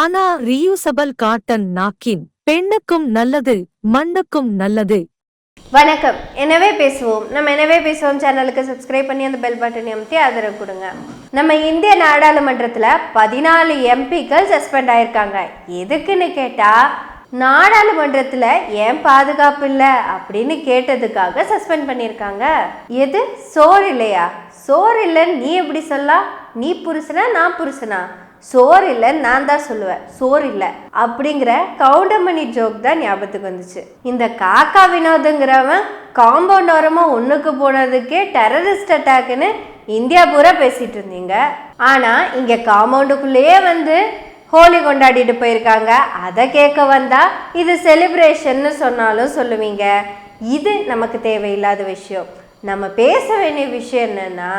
ஆனா reusable cotton நாக்கின் பெண்ணுக்கும் நல்லது மண்ணுக்கும் நல்லது. வணக்கம். எனவே பேசுவோம். நம்ம எனவே பேசுவோம் சேனலுக்கு சப்ஸ்கிரைப் பண்ணி அந்த பெல் பட்டனை அமுத்தி ஆதரவு கொடுங்க. நம்ம இந்திய நாடாளுமன்றத்தில் பதினாலு எம்பிக்கள் சஸ்பெண்ட் ஆயிருக்காங்க. எதுக்குன்னு கேட்டால் நாடாளுமன்றத்தில் ஏன் பாதுகாப்பு இல்லை அப்படின்னு கேட்டதுக்காக சஸ்பெண்ட் பண்ணியிருக்காங்க. எது? சோறு இல்லையா? சோறு இல்லைன்னு நீ எப்படி சொல்லலாம்? நீ புருஷனா நான் புருஷனா? சோறு இல்லைன்னு நான் தான் சொல்லுவேன் சோறு இல்லை அப்படிங்கிற கவுண்டமணி ஜோக் தான் ஞாபகத்துக்கு வந்துச்சு. இந்த காக்கா வினோதுங்கிறவன் காம்பவுண்ட் ஓரமாக ஒன்றுக்கு போனதுக்கே டெரரிஸ்ட் அட்டாக்குன்னு இந்தியா பூரா பேசிட்டு இருந்தீங்க. ஆனால் இங்கே காம்பவுண்டுக்குள்ளேயே வந்து ஹோலி கொண்டாடிட்டு போயிருக்காங்க. அதை கேட்க வந்தா இது செலிப்ரேஷன்னு சொன்னாலும் சொல்லுவீங்க. இது நமக்கு தேவையில்லாத விஷயம். நம்ம பேச வேண்டிய விஷயம் என்னன்னா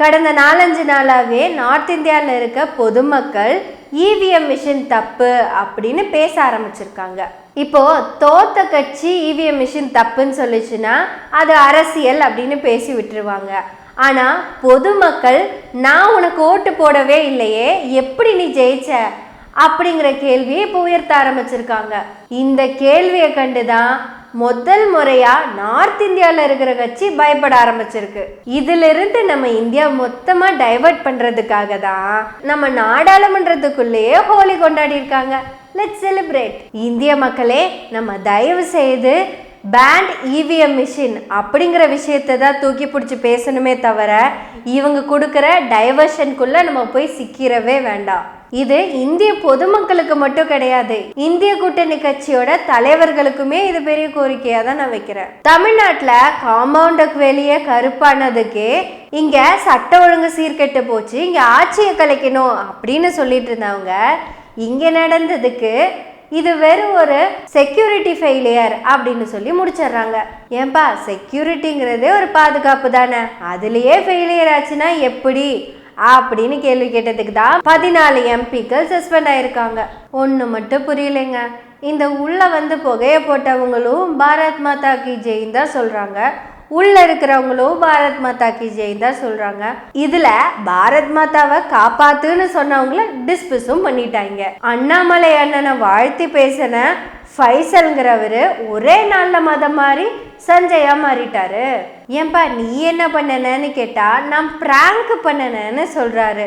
கடந்த நாலஞ்சு நாளாகவே நார்த் இந்தியாவில் இருக்க பொதுமக்கள் இவிஎம் மிஷின் தப்பு அப்படின்னு பேச ஆரம்பிச்சிருக்காங்க. இப்போ தோத்த கட்சி இவிஎம் மிஷின் தப்புன்னு சொல்லிச்சுன்னா அது அரசியல் அப்படின்னு பேசி விட்டுருவாங்க. ஆனால் பொதுமக்கள் நான் உனக்கு ஓட்டு போடவே இல்லையே எப்படி நீ ஜெயிச்ச? அப்படிங்கிற கேள்வியை இப்போ உயர்த்த ஆரம்பிச்சிருக்காங்க. இந்த கேள்வியை கண்டு தான் முதல் முறையா நார்த் இந்தியாவில் இருக்கிற கட்சி பயப்பட ஆரம்பிச்சிருக்கு. இதுல இருந்து நம்ம இந்தியா மொத்தமா டைவர்ட் பண்றதுக்காக தான் நம்ம நாடாளுமன்றத்துக்குள்ளேயே ஹோலி கொண்டாடி இருக்காங்க லெட் செலிப்ரேட் இந்திய மக்களே நம்ம தயவு செய்து பேண்ட் இவிஎம் மிஷின் அப்படிங்கிற விஷயத்தை தான் தூக்கி பிடிச்சி பேசணுமே தவிர இவங்க கொடுக்குற டைவர்ஷனுக்குள்ளே நம்ம போய் சிக்கிறவே வேண்டாம். இது இந்திய பொதுமக்களுக்கு மட்டும் கிடையாது. இந்திய கூட்டணி கட்சியோட தலைவர்களுக்குமே இது பெரிய கோரிக்கையா தான் நான் வைக்கிறேன். தமிழ்நாட்டுல காம்பவுண்டுக்கு வெளியே கருப்பானதுக்கு இங்க சட்ட ஒழுங்கு சீர்கெட்டு போச்சு இங்க ஆட்சியை கலைக்கணும் அப்படின்னு சொல்லிட்டு இருந்தவங்க இங்க நடந்ததுக்கு இது வெறும் ஒரு செக்யூரிட்டி ஃபெயிலியர் அப்படின்னு சொல்லி முடிச்சிடுறாங்க. ஏன்பா செக்யூரிட்டிங்கிறதே ஒரு பாதுகாப்பு தானே? அதுலேயே ஃபெயிலியர் ஆச்சுன்னா எப்படி? அப்படின்னு கேள்வி கேட்டதுக்கு தான் பதினாலு எம்பிக்கள் சஸ்பெண்ட் ஆயிருக்காங்க. ஒன்று மட்டும் புரியலைங்க. இந்த உள்ள வந்து புகைய போட்டவங்களும் பாரத் மாதா கி ஜெயின் தான் சொல்றாங்க. உள்ள இருக்கிறவங்களும் பாரத் மாதா கி தான் சொல்றாங்க. இதுல பாரத் மாதாவை காப்பாத்துன்னு சொன்னவங்கள டிஸ்பிஸும் பண்ணிட்டாங்க. அண்ணாமலை அண்ணனை வாழ்த்தி பேசின ஃபைசல்ங்கிறவர் ஒரே நாளில் மதம் மாறி சஞ்சயா மாறிட்டாரு. ஏன்பா நீ என்ன பண்ணனன்னு கேட்டா நான் பிராங்க் பண்ணனன்னு சொல்றாரு.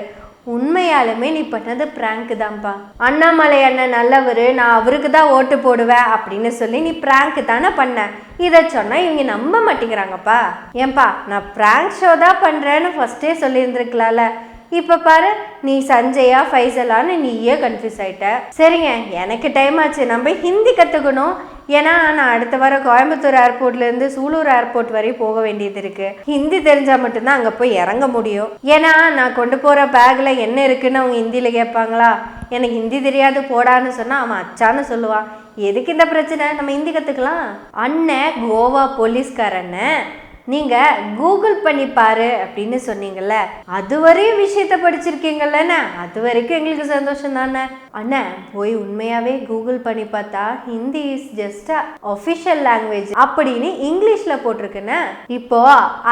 உண்மையாலுமே நீ பண்ணது பிராங்க் தான்ப்பா அண்ணாமலை அண்ணன் நல்லவர் நான் அவருக்கு தான் ஓட்டு போடுவேன் அப்படின்னு சொல்லி நீ பிராங்க் தானே பண்ண. இதை சொன்னால் இவங்க நம்ப மாட்டேங்கிறாங்கப்பா. ஏன்பா நான் பிராங்க் ஷோ தான் பண்ணுறேன்னு ஃபஸ்ட்டே சொல்லியிருந்துருக்கலாம்ல. இப்போ பாரு நீ சஞ்சயா ஃபைசலான்னு நீயே கன்ஃபியூஸ் ஆயிட்ட. சரிங்க எனக்கு டைம் ஆச்சு. நம்ம ஹிந்தி கற்றுக்கணும் ஏன்னா நான் அடுத்த வாரம் கோயம்புத்தூர் ஏர்போர்ட்லேருந்து சூலூர் ஏர்போர்ட் வரையும் போக வேண்டியது இருக்குது ஹிந்தி தெரிஞ்சால் மட்டும்தான் அங்கே போய் இறங்க முடியும். ஏன்னா நான் கொண்டு போகிற பேக்கில் என்ன இருக்குன்னு அவங்க ஹிந்தியில் கேட்பாங்களா? எனக்கு ஹிந்தி தெரியாது போடான்னு சொன்னால் அவன் அச்சான்னு சொல்லுவான். எதுக்கு இந்த பிரச்சனை? நம்ம ஹிந்தி கற்றுக்கலாம் அண்ணன் கோவா போலீஸ்காரண்ணன் நீங்கள் கூகுள் பண்ணி பாரு அப்படின்னு சொன்னீங்கல்ல அது வரையும் விஷயத்த படிச்சிருக்கீங்கல்லண்ணே? அது வரைக்கும் எங்களுக்கு சந்தோஷம் தானே? அண்ணன் போய் உண்மையாகவே கூகுள் பண்ணி பார்த்தா Hindi is just official language அப்படின்னு இங்கிலீஷில் போட்டிருக்குண்ணே. இப்போ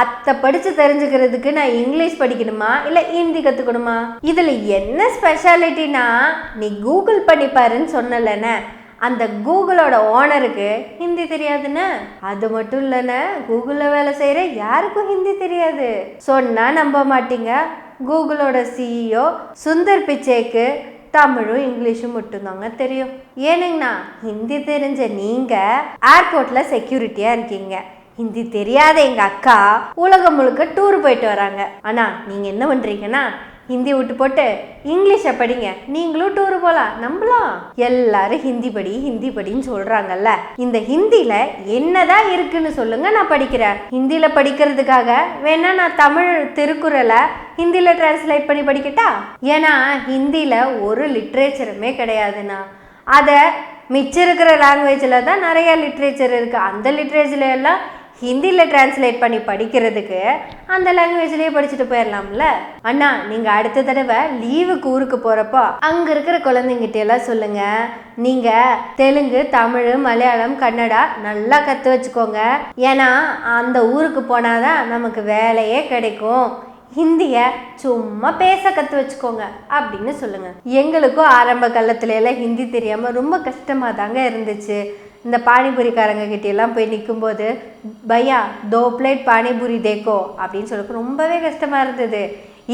அத்தை படித்து தெரிஞ்சுக்கிறதுக்கு நான் இங்கிலீஷ் படிக்கணுமா? இல்லை ஹிந்தி கற்றுக்கணுமா இதில் என்ன ஸ்பெஷாலிட்டினா நீ கூகுள் பண்ணி பாருன்னு சொன்னலண்ணே அந்த கூகுளோட ஓனருக்கு ஹிந்தி தெரியாதுன்னு? அது மட்டும் இல்லைண்ணே கூகுளில் வேலை செய்கிற யாருக்கும் ஹிந்தி தெரியாது. சொன்னால் நம்ப மாட்டீங்க. கூகுளோட சிஇஓ சுந்தர் பிச்சேக்கு தமிழும் இங்கிலீஷும் மட்டும்தாங்க தெரியும். ஏனுங்கண்ணா ஹிந்தி தெரிஞ்ச நீங்கள் ஏர்போர்ட்டில் செக்யூரிட்டியாக இருக்கீங்க. ஹிந்தி தெரியாத எங்கள் அக்கா உலகம் முழுக்க டூர் போயிட்டு வராங்க. ஆனால் நீங்கள் என்ன பண்ணுறீங்கன்னா ஹிந்தி விட்டு போட்டு இங்கிலீஷை படிங்க. நீங்களும் டூர் போகலாம் நம்பலாம். எல்லாரும் ஹிந்தி படி ஹிந்தி படின்னு சொல்கிறாங்கல்ல இந்த ஹிந்தியில் என்னதான் இருக்குன்னு சொல்லுங்க நான் படிக்கிறேன். ஹிந்தியில் படிக்கிறதுக்காக வேணா நான் தமிழ் திருக்குறளை ஹிந்தியில் டிரான்ஸ்லேட் பண்ணி படிக்கட்டா? ஏன்னா ஹிந்தியில் ஒரு லிட்ரேச்சருமே கிடையாதுண்ணா. அதை மிச்சம் இருக்கிற லாங்குவேஜில் தான் நிறைய லிட்ரேச்சர் இருக்குது அந்த லிட்ரேச்சர்ல எல்லாம் ஹிந்தியில் டிரான்ஸ்லேட் பண்ணி படிக்கிறதுக்கு அந்த லாங்குவேஜ்லேயே படிச்சுட்டு போயிடலாம்ல அண்ணா நீங்கள் அடுத்த தடவை லீவுக்கு ஊருக்கு போகிறப்போ அங்கே இருக்கிற குழந்தைங்கிட்ட எல்லாம் சொல்லுங்கள் நீங்கள் தெலுங்கு தமிழ் மலையாளம் கன்னடா நல்லா கற்று வச்சுக்கோங்க. ஏன்னா அந்த ஊருக்கு போனால் தான் நமக்கு வேலையே கிடைக்கும். ஹிந்தியை சும்மா பேச கற்று வச்சுக்கோங்க அப்படின்னு சொல்லுங்கள் எங்களுக்கும் ஆரம்ப காலத்துல எல்லாம் ஹிந்தி தெரியாமல் ரொம்ப கஷ்டமாக தாங்க இருந்துச்சு. இந்த பானிபூரிக்காரங்க கிட்ட போய் நிற்கும்போது பையா தோ பிளேட் பானிபூரி தேக்கோ அப்படின்னு சொல்லிட்டு ரொம்பவே கஷ்டமாக இருந்தது.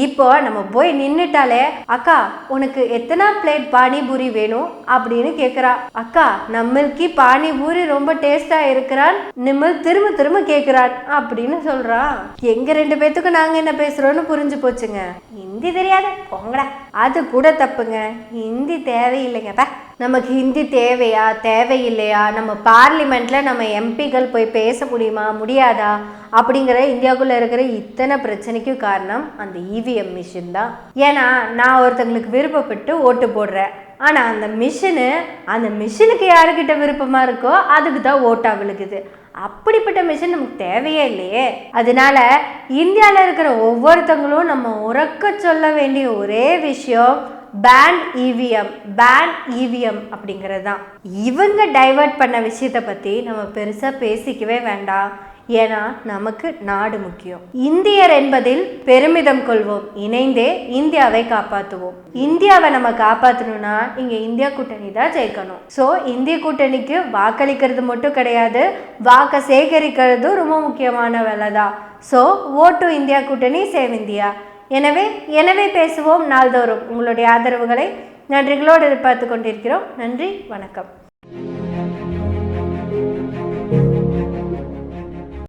இப்போ நம்ம போய் நின்னுட்டாலே அக்கா உனக்கு எத்தனை பிளேட் பானிபூரி வேணும்? அப்படின்னு கேக்குறா. அக்கா நம்மளுக்கு பானிபூரி ரொம்ப டேஸ்டா இருக்கிறான். நிம்மல் திரும்ப திரும்ப கேக்குறான் அப்படின்னு சொல்றான் எங்க ரெண்டு பேத்துக்கும் நாங்க என்ன பேசுறோம்னு புரிஞ்சு போச்சுங்க. ஹிந்தி தெரியாது போங்கடா. அது கூட தப்புங்க. ஹிந்தி தேவையில்லைங்கப்பா நமக்கு ஹிந்தி தேவையா தேவையில்லையா? நம்ம பார்லிமெண்ட்ல நம்ம எம்பிக்கள் போய் பேச முடியுமா முடியாதா? அப்படிங்கிற இந்தியாவுக்குள்ள இருக்கிற இத்தனை பிரச்சனைக்கும் காரணம் அந்த இவிஎம் மிஷின் தான். ஏன்னா நான் ஒருத்தங்களுக்கு விருப்பப்பட்டு ஓட்டு போடுறேன். ஆனால் அந்த மிஷினு அந்த மிஷினுக்கு யாருக்கிட்ட விருப்பமாக இருக்கோ அதுக்கு தான் ஓட்டாக விழுகுது. அப்படிப்பட்ட மிஷின் நமக்கு தேவையே இல்லையே. அதனால இந்தியாவில் இருக்கிற ஒவ்வொருத்தங்களும் நம்ம உறக்க சொல்ல வேண்டிய ஒரே விஷயம் பேன் இவிஎம் பேன் இவிஎம் அப்படிங்கிறது தான். இவங்க டைவர்ட் பண்ண விஷயத்தை பற்றி நம்ம பெருசாக பேசிக்கவே வேண்டாம். ஏன்னா நமக்கு நாடு முக்கியம். இந்தியர் என்பதில் பெருமிதம் கொள்வோம். இணைந்தே இந்தியாவை காப்பாற்றுவோம் இந்தியாவை நம்ம காப்பாற்றணும்னா இங்கே இந்தியா கூட்டணி தான் ஜெயிக்கணும். ஸோ இந்திய கூட்டணிக்கு வாக்களிக்கிறது மட்டும் கிடையாது வாக்கை சேகரிக்கிறதும் ரொம்ப முக்கியமான வேலை தான் ஸோ ஓட்டு இந்தியா கூட்டணி சேவ் இந்தியா. எனவே எனவே பேசுவோம் நாள்தோறும். உங்களுடைய ஆதரவுகளை நன்றிகளோடு எதிர்பார்த்து கொண்டிருக்கிறோம். நன்றி வணக்கம்.